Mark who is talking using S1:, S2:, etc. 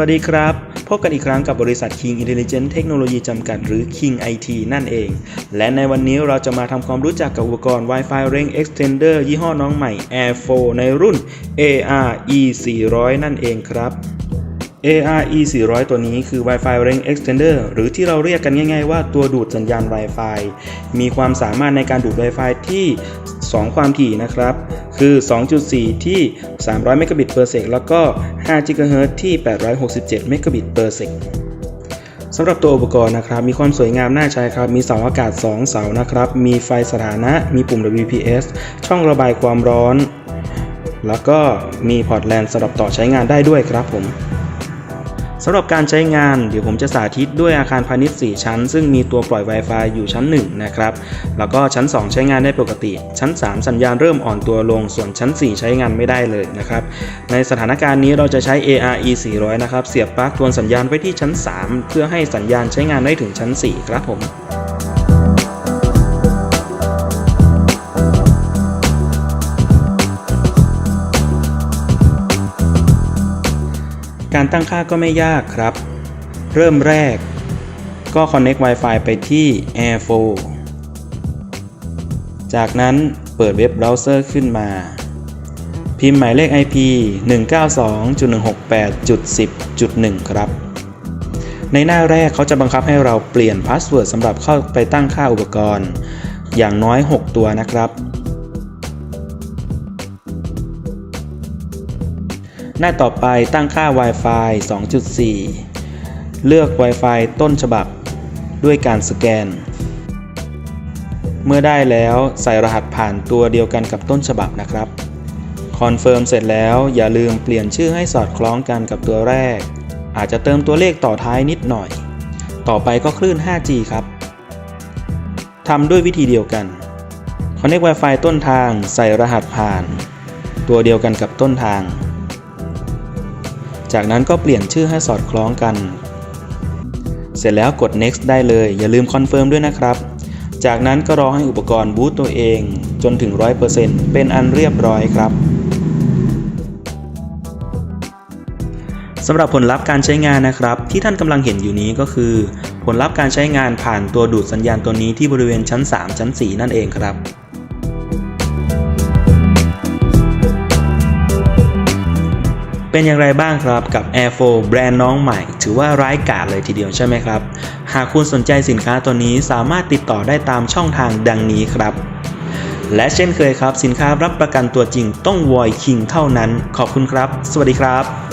S1: วัสดีครับ พบกันอีกครั้งกับบริษัท King Intelligent Technology จำกัดหรือ King IT นั่นเอง และในวันนี้เราจะมาทำความรู้จักกับอุปกรณ์ Wi-Fi Range Extender ยี่ห้อน้องใหม่ Air 4 ในรุ่น ARE 400นั่นเองครับ ARE 400 ตัวนี้คือ Wi-Fi Range Extender หรือที่เราเรียกกันง่าย ๆ ว่าตัวดูดสัญญาณ Wi-Fi มีความสามารถในการดูด Wi-Fi ที่ 2 ความถี่นะครับ คือ 2.4 ที่ 300 Mbps per sec แล้วก็5 GHz ที่ 867 Mbps per sec สำหรับตัวอุปกรณ์นะครับ มีความสวยงามน่าใช้ครับ มีเสาอากาศ 2 เสานะครับ มีไฟสถานะ มีปุ่ม WPS ช่องระบายความร้อน แล้วก็มีพอร์ตแลนสำหรับต่อใช้งานได้ด้วยครับผม สำหรับการใช้งานเดี๋ยวผมจะสาธิตด้วยอาคารพาณิชย์ 4 ชั้น ซึ่งมีตัวปล่อย Wi-Fi อยู่ชั้น 1 นะครับ แล้วก็ชั้น 2 ใช้งานได้ปกติ ชั้น 3 สัญญาณเริ่มอ่อนตัวลง ส่วนชั้น 4 ใช้งานไม่ได้เลยนะครับ ในสถานการณ์นี้เราจะใช้ ARE 400 นะครับ เสียบปลั๊กทวนสัญญาณไว้ที่ชั้น 3 เพื่อให้สัญญาณใช้งานได้ถึงชั้น 4 ครับผม การตั้งค่าก็ไม่ยากครับ เริ่มแรก ก็ Connect Wi-Fi ไปที่ Air 4จากนั้นเปิดเว็บเบราว์เซอร์ขึ้นมา พิมพ์หมายเลข IP 192.168.10.1 ครับ ในหน้าแรกเขาจะบังคับให้เราเปลี่ยนพาสเวิร์ดสำหรับเข้าไปตั้งค่าอุปกรณ์ อย่างน้อย 6 ตัวนะครับ หน้าต่อไปตั้งค่า Wi-Fi 2.4 เลือก Wi-Fi ต้นฉบับ ด้วยการสแกน เมื่อได้แล้วใส่รหัสผ่านตัวเดียวกันกับต้นฉบับนะครับคอนเฟิร์มเสร็จแล้วอย่าลืมเปลี่ยนชื่อให้สอดคล้องกันกับตัวแรก อาจจะเติมตัวเลขต่อท้ายนิดหน่อย ต่อไปก็คลื่น 5G ครับทำด้วยวิธีเดียวกัน Connect Wi-Fi ต้นทางใส่รหัสผ่าน ตัวเดียวกันกับต้นทาง จากนั้นก็เปลี่ยนชื่อให้สอดคล้องกัน เสร็จแล้วกด next ได้เลย อย่าลืมคอนเฟิร์มด้วยนะครับ จากนั้นก็รอให้อุปกรณ์บูตตัวเองจนถึง 100%เป็นอันเรียบร้อยครับสำหรับผลลัพธ์การใช้งานนะครับ ที่ท่านกำลังเห็นอยู่นี้ก็คือ ผลลัพธ์การใช้งานผ่านตัวดูดสัญญาณตัวนี้ที่บริเวณชั้น 3 ชั้น 4 นั่นเองครับ เป็นอย่างไรบ้างครับกับ Air 4แบรนด์น้องใหม่ ถือว่าร้ายกาจเลยทีเดียวใช่ไหมครับ หากคุณสนใจสินค้าตัวนี้สามารถติดต่อได้ตามช่องทางดังนี้ครับ และเช่นเคยครับ สินค้ารับประกันตัวจริงต้องวอยคิงเท่านั้น ขอบคุณครับ สวัสดีครับ